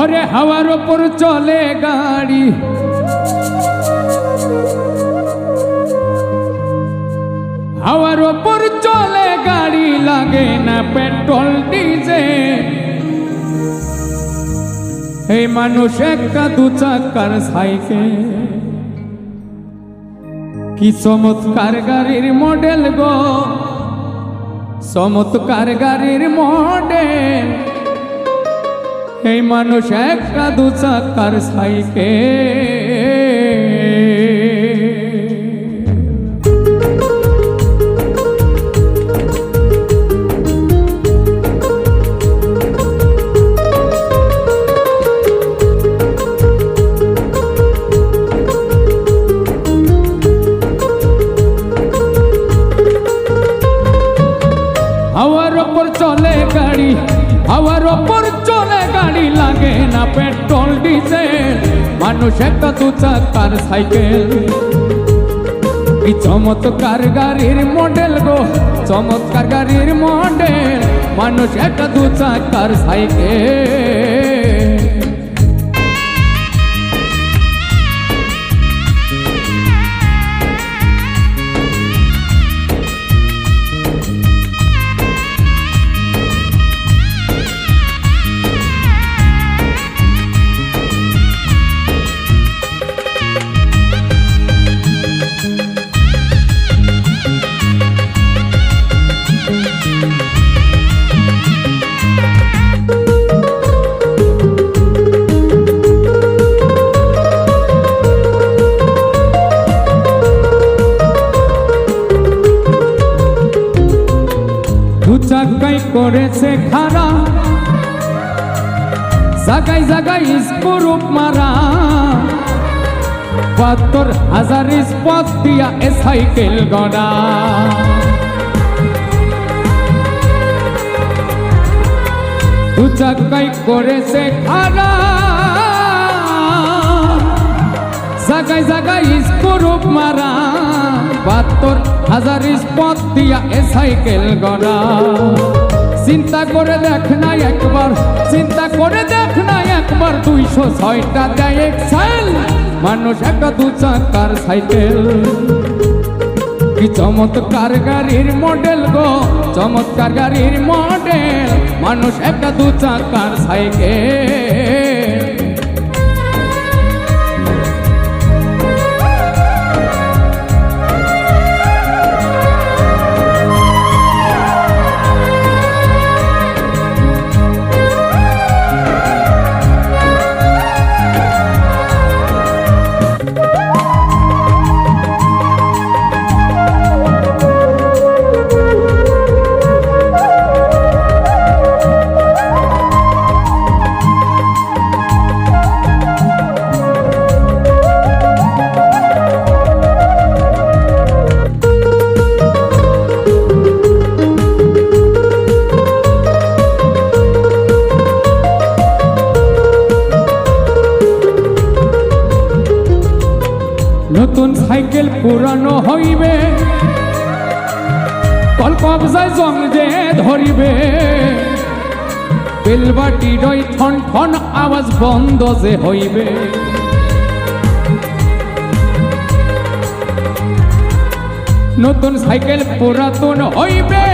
ওরে হাওয়ার ওপর চলে গাড়ি। হাওয়ার ওপর চলে গাড়ি লাগে না পেট্রোল, ডিজেল। এই মানুষ একটা দু চাকার সাইকেল। কি চমৎকার গাড়ির মডেল গো। চমৎকার গাড়ির মডেল। এই মানুষ একটা দু চাকার সাইকেল। হাওয়ার ওপর চলে গাড়ি হাওয়ার ওপর পেট্রোল, ডিজেল, মানুষ একটা দু চাকার সাইকেল। এই চমৎকার গাড়ির মডেল গো, চমৎকার গাড়ির মডেল, মানুষ একটা দু চাকার সাইকেল। করেছে খারা। জাগাই জাগাই স্কুরুপ মারা। বাহাত্তর হাজার স্পট দিয়া এ সাইকেল গড়া। দু চাকাই করেছে খারা। জাগাই জাগাই স্কুরুপ মারা। বাহাত্তর হাজার স্পট দিয়া এ সাইকেল গড়া। চিন্তা করে দেখ না একবার, চিন্তা করে দেখ না একবার, দুইশো ছয়টা দেয় এক্সাইল মানুষ একটা দু চাকার সাইকেল। কি চমৎকার গাড়ির মডেল গো, চমৎকার গাড়ির মডেল। মানুষ একটা দু চাকার সাইকেল। নতুন সাইকেল পুরানো হইবে। কল কবজায় জং যে ধরিবে। বেলবাটি রই ঠন ঠন আওয়াজ বন্ধ যে হইবে। নতুন সাইকেল পুরাতন হইবে।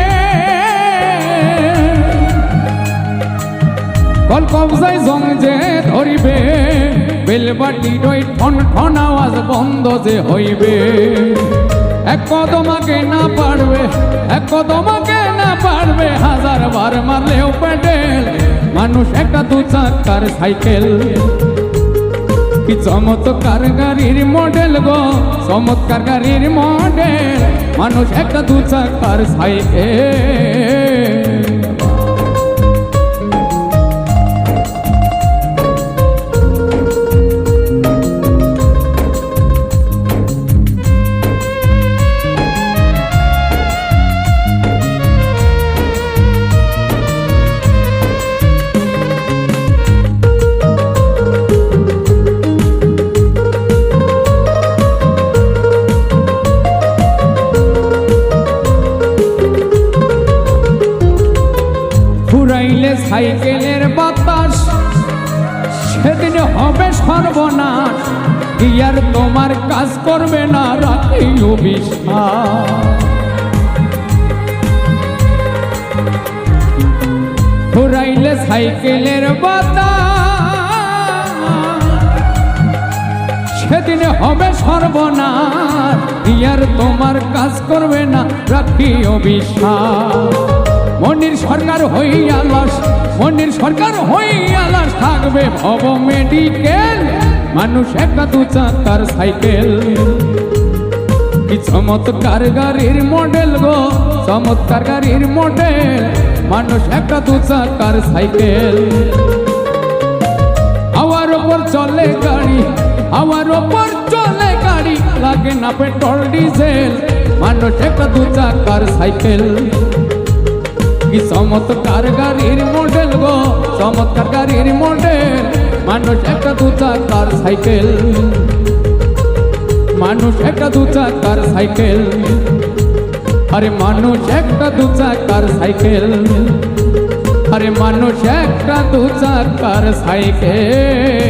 কল কবজায় জং যে ধরিবে। বেলবাটি রই ঠন ঠন আওয়াজ বন্ধ যে হইবে। এক কদমাকে না পারবে, এক কদমাকে না পারবে, হাজার বার মারলেও প্যাডেল মানুষ একটা দু চাকার সাইকেল। কি চমৎকার গাড়ির মডেল গো, চমৎকার গাড়ির মডেল, মানুষ একটা দু চাকার সাইকেল। চাইলে সাইকেলের বাতাস, সেদিন হবে সর্বনাশ। ইয়ার তোমার কাজ করবে না রাতে ঘুরাইলে সাইকেলের বাতাস, সেদিন হবে সর্বনাশ। ইয়ার তোমার কাজ করবে না রাখি অভিশাপ। মনির সরকার হইয়া লাশ, মনির সরকার হইয়া লাশ, থাকবে ভব মেডিকেল মানুষ একটা দু চাকার সাইকেল কি চমৎকার গাড়ির মডেল গো, চমৎকার গাড়ির মডেল মানুষ একটা দু চাকার সাইকেল হাওয়ার ওপর চলে গাড়ি, হাওয়ার ওপর চলে গাড়ি, লাগে না পেট্রোল, ডিজেল। মানুষ একটা দু চাকার সাইকেল কি চমৎকার গাড়ির মডেল গো, চমৎকার গাড়ির মডেল মানুষ একটা দু চাকার সাইকেল। মানুষ একটা দু চাকার সাইকেল। আরে মানুষ একটা দু চাকার সাইকেল। আরে মানুষ একটা দু চাকার সাইকেল।